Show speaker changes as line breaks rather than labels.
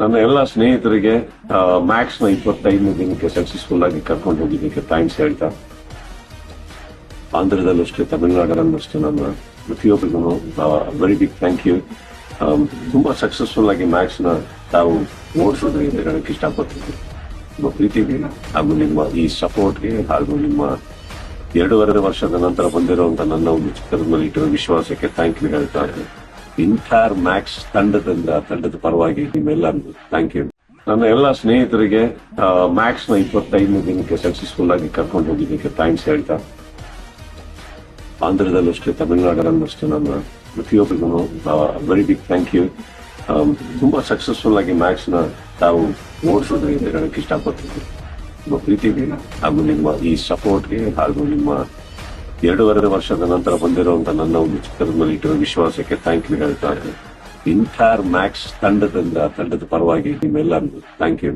ನನ್ನ ಎಲ್ಲ ಸ್ನೇಹಿತರಿಗೆ ಮ್ಯಾಕ್ಸ್ನ ಇಪ್ಪತ್ತೈದನೇ ದಿನಕ್ಕೆ ಸಕ್ಸಸ್ಫುಲ್ ಆಗಿ ಕರ್ಕೊಂಡು ಹೋಗಿದ್ದಕ್ಕೆ ಥ್ಯಾಂಕ್ಸ್ ಹೇಳ್ತಾ, ಆಂಧ್ರದಲ್ಲೂ ಅಷ್ಟೇ, ತಮಿಳುನಾಡಲ್ಲೂ ಅಷ್ಟೇ ನನ್ನ ಪ್ರತಿಯೊಬ್ಬರಿಗೂ ವೆರಿ ಬಿಗ್ ಥ್ಯಾಂಕ್ ಯು ತುಂಬಾ ಸಕ್ಸಸ್ಫುಲ್ ಆಗಿ ಮ್ಯಾಕ್ಸ್ನ ತಾವು ಓಡಿಸಿದ್ರಿ ಅಂತ ಹೇಳಕ್ ಇಷ್ಟಪಡ್ತೀನಿ ನಿಮ್ಮ ಪ್ರೀತಿಗೆ ಹಾಗೂ ನಿಮ್ಮ ಈ ಸಪೋರ್ಟ್ಗೆ ಹಾಗೂ ನಿಮ್ಮ ಎರಡೂವರೆ ವರ್ಷದ ನಂತರ ಬಂದಿರುವಂತ ನನ್ನ ಒಂದು ಚಿತ್ರದ ಮೇಲೆ ಇಟ್ಟಿರೋ ವಿಶ್ವಾಸಕ್ಕೆ ಥ್ಯಾಂಕ್ ಯು ಹೇಳ್ತಾ ಇದ್ದೀನಿ. ಇಂಥಾರ್ ಮ್ಯಾಕ್ಸ್ ತಂಡದಿಂದ, ತಂಡದ ಪರವಾಗಿ ನಿಮ್ಮೆಲ್ಲರಿಗೂ ಥ್ಯಾಂಕ್ ಯು ನನ್ನ ಎಲ್ಲ ಸ್ನೇಹಿತರಿಗೆ ಮ್ಯಾಕ್ಸ್ನ ಇಪ್ಪತ್ತೈದನೇ ದಿನಕ್ಕೆ ಸಕ್ಸಸ್ಫುಲ್ ಆಗಿ ಕರ್ಕೊಂಡು ಹೋಗಿದ್ದಕ್ಕೆ ಥ್ಯಾಂಕ್ಸ್ ಹೇಳ್ತಾ. ಆಂಧ್ರದಲ್ಲೂ ಅಷ್ಟೇ, ತಮಿಳುನಾಡಲ್ಲೂ ಅಷ್ಟೇ ನನ್ನ ಪ್ರತಿಯೊಬ್ಬರಿಗೂ ವೆರಿ ಬಿಗ್ ಥ್ಯಾಂಕ್ ಯು ತುಂಬಾ ಸಕ್ಸಸ್ಫುಲ್ ಆಗಿ ಮ್ಯಾಕ್ಸ್ನ ತಾವು ಓಡಿಸಿದ್ರಿ ಅಂತ ಹೇಳಕ್ ಇಷ್ಟಪಡ್ತೀನಿ ನಿಮ್ಮ ಪ್ರೀತಿಗೆ ಹಾಗೂ ನಿಮ್ಮ ಈ ಸಪೋರ್ಟ್ಗೆ ಹಾಗೂ ನಿಮ್ಮ ಎರಡೂವರೆ ವರ್ಷದ ನಂತರ ಬಂದಿರುವಂತ ನನ್ನ ಒಂದು ಚಿತ್ರದ ಮೇಲೆ ಇಟ್ಟಿರೋ ವಿಶ್ವಾಸಕ್ಕೆ ಥ್ಯಾಂಕ್ ಯು ಹೇಳ್ತಾ ಇದ್ದೀನಿ. ಇಂಟೈರ್ ಮ್ಯಾಕ್ಸ್ ತಂಡದಿಂದ, ತಂಡದ ಪರವಾಗಿ ನಿಮ್ಮೆಲ್ಲರಿಗೂ ಥ್ಯಾಂಕ್ ಯು